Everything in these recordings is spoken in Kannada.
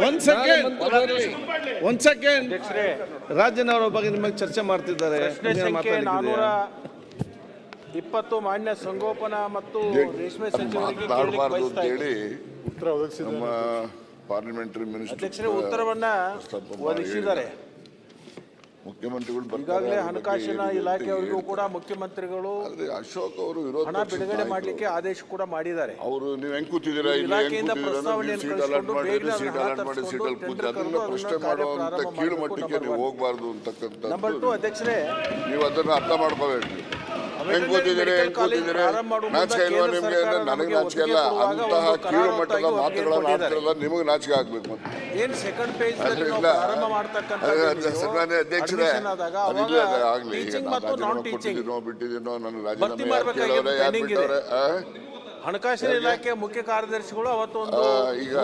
ಒಂದ್ ಸೆಕೆಂಡ್ ಒನ್ಸ್ ಸೆಕೆಂಡ್ ರಾಜನ್ ಅವರ ಬಗ್ಗೆ ನಿಮಗೆ ಚರ್ಚೆ ಮಾಡ್ತಿದ್ದಾರೆ? ಇಪ್ಪತ್ತು ಮಾನ್ಯ ಸಂಗೋಪನಾ ಮತ್ತು ರೇಷ್ಮೆ ಸಚಿವರಿಗೆ ಹೇಳಿ ಉತ್ತರ ಒದಗಿಸಿದ ಪಾರ್ಲಿಮೆಂಟರಿ ಅಧ್ಯಕ್ಷರೇ ಮಿನಿಸ್ಟರ್ ಉತ್ತರವನ್ನ ಪ್ರಸ್ತಾಪ ಮಾಡಿ ಒದಗಿಸಿದ್ದಾರೆ ಮುಖ್ಯಮಂತ್ರಿಗಳು ಈಗಾಗಲೇ ಹಣಕಾಸಿನ ಇಲಾಖೆಯವರಿಗೂ ಕೂಡ ಮುಖ್ಯಮಂತ್ರಿಗಳು ಅಶೋಕ್ ಅವರು ವಿರೋಧ ಹಣ ಬಿಡುಗಡೆ. ಮಾಡಲಿಕ್ಕೆ ಆದೇಶ ಕೂಡ ಮಾಡಿದ್ದಾರೆ. ಅವರು ನೀವು ಹೆಂಗ್ ಕೂತಿದ್ದೀರಾ? ಇಲಾಖೆಯಿಂದ ಕೂತಿದ್ದೀರಾ? ಪ್ರಸ್ತಾವನೆಯನ್ನು ಸೀಟ್ ಅಲಾಟ್ ಅಲಾಟ್ ಮಾಡಿ ಸೀಟಲ್ಲಿ ಕೂತು ಅದನ್ನ ಪ್ರಶ್ನೆ ಮಾಡುವಂತ ಕೀಳು ಮಟ್ಟಕ್ಕೆ ನೀವು ಹೋಗಬಾರ್ದು ನಂಬರ್ ಟು ಅಧ್ಯಕ್ಷರೇ. ನೀವು ಅದನ್ನ ಅರ್ಥ ಮಾಡ್ಕೋಬೇಕು. ಹೆಂಗ್ ಕೂತಿದ್ದೀರಿ ಹೆಂಗ್ ಕೂತಿದ್ದೀರಿ ನಾಚಿಕೆ ಇಲ್ವಾ ನಿಮ್ಗೆ ನನಗೆ ನಾಚಿಕೆ ಕೊಡುವಾಗ ಅಂತಹ ಕೀಳು ಮಟ್ಟದ ಮಾತುಗಳನ್ನ ಆಡ್ತಿರಲ್ಲ ನಿಮಗೆ ನಾಚಿಕೆ ಆಗ್ಬೇಕು ಮತ್ತೆ. ಏನ್ ಸೆಕೆಂಡ್ ಪೇಜ್. ಪ್ರಾರಂಭ ಮಾಡ್ತಕ್ಕಂಥ ಅಧ್ಯಕ್ಷರೇ ಅದಿಲ್ಲ ಆಗ್ಲಿ ಈಗ ನಾನು ರಾಜೀನಾಮೆ ಕೊಟ್ಟಿದ್ದೀನೋ ಬಿಟ್ಟಿದ್ದೀನೋ ನನ್ನ ರಾಜೀನಾಮೆ ಯಾರು ಕೇಳವ್ರೆ ಯಾರು ಬಿಟ್ಟವ್ರೆ ಹಣಕಾಸಿನ ಇಲಾಖೆ ಮುಖ್ಯ ಕಾರ್ಯದರ್ಶಿಗಳು ಅವತ್ತು ಒಂದು ಈಗ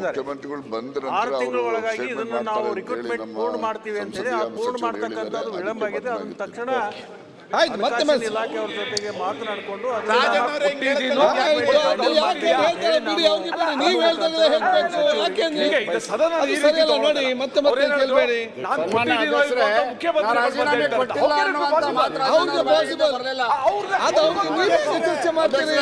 ಮುಖ್ಯಮಂತ್ರಿಗಳು ಬಂದ ಆರು ತಿಂಗಳ ಒಳಗಾಗಿ ಇದನ್ನು ನಾವು ರಿಕ್ರೂಟ್ಮೆಂಟ್ ಪೂರ್ಣ ಮಾಡ್ತೀವಿ ಅಂತ ಹೇಳಿ ಪೂರ್ಣ ಮಾಡ್ತಕ್ಕಂಥದ್ದು. ವಿಳಂಬ ಆಗಿದೆ. ಅದನ್ನ ತಕ್ಷಣ ಆಯ್ತು ಮತ್ತೆ ಹಣಕಾಸಿನ ಇಲಾಖೆಯವ್ರ ಜೊತೆಗೆ ಮಾತನಾಡಿಕೊಂಡು ಅದನ್ನ ಮಾತ್ರ ಅದು ಯಾಕೆ ಹೇಳ್ತಾರೆ ಬಿಡಿ ಅವ್ರಿಗೆ ಬಿಡಿ? ನೀವು ಹೇಳ್ದಂಗೆ ಹೇಳ್ಬೇಕು. ಯಾಕೆ ನೀವು? ಅದು ಸರಿಯಲ್ಲ ನೋಡಿ ಮತ್ತೆ ಮತ್ತೆ ಕೇಳಬೇಡಿ. ಅವ್ರಿಗೆ ಪಾಸಿಬಲ್ ಅದು ಅವ್ರಿಗೆ ನೀವೇ ಚರ್ಚೆ ಮಾಡ್ತೀರಿ.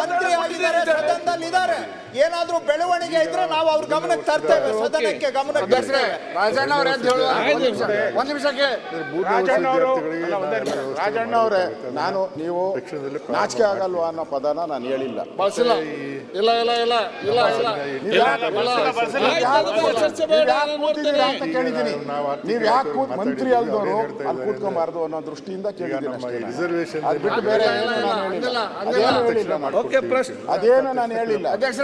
ಮಂತ್ರಿ ಆಗಿದ್ದಾರೆ ಸದನದಲ್ಲಿದ್ದಾರೆ. ಏನಾದ್ರೂ ಬೆಳವಣಿಗೆ ಇದ್ರೆ ನಾವು ಅವ್ರ ಗಮನಕ್ಕೆ ತರ್ತೇವೆ ಸದನಕ್ಕೆ ಗಮನಕ್ಕೆ ತರ್ತೇವೆ. ರಾಜಣ್ಣ ಅವರೇ ಅಂತ ಹೇಳುವ ಒಂದ್ ನಿಮಿಷಕ್ಕೆ. ರಾಜಣ್ಣ ರಾಜಣ್ಣ ಅವರೇ ನಾನು ನೀವು ನಾಚಿಕೆ ಆಗಲ್ವಾ ಅನ್ನೋ ಪದನ ನಾನು ಹೇಳಿಲ್ಲ. ಬಳಸಿಲ್ಲ ಇಲ್ಲ ಇಲ್ಲ ಇಲ್ಲ ಇಲ್ಲ ಇಲ್ಲ. ಅಂತ ಕೇಳಿದ್ದೀನಿ. ನೀವು ಯಾಕೆ ಕೂತ್ ಮಂತ್ರಿ ಅಲ್ದವರು ಅಲ್ಲಿ ಕೂತ್ಕೊಂಬಾರ್ದು ಅನ್ನೋ ದೃಷ್ಟಿಯಿಂದ ಕೇಳಿದ್ದೀನಿ ಅಷ್ಟೇ. ಅದ್ ಬಿಟ್ಟು ಬೇರೆ ಏನು ನಾನು ಹೇಳಿಲ್ಲ. ಅದೇನು ಹೇಳಿಲ್ಲ. ಓಕೆ ಪ್ರಶ್ನೆ. ಅದೇನು ನಾನು ಹೇಳಿಲ್ಲ. ಅಧ್ಯಕ್ಷ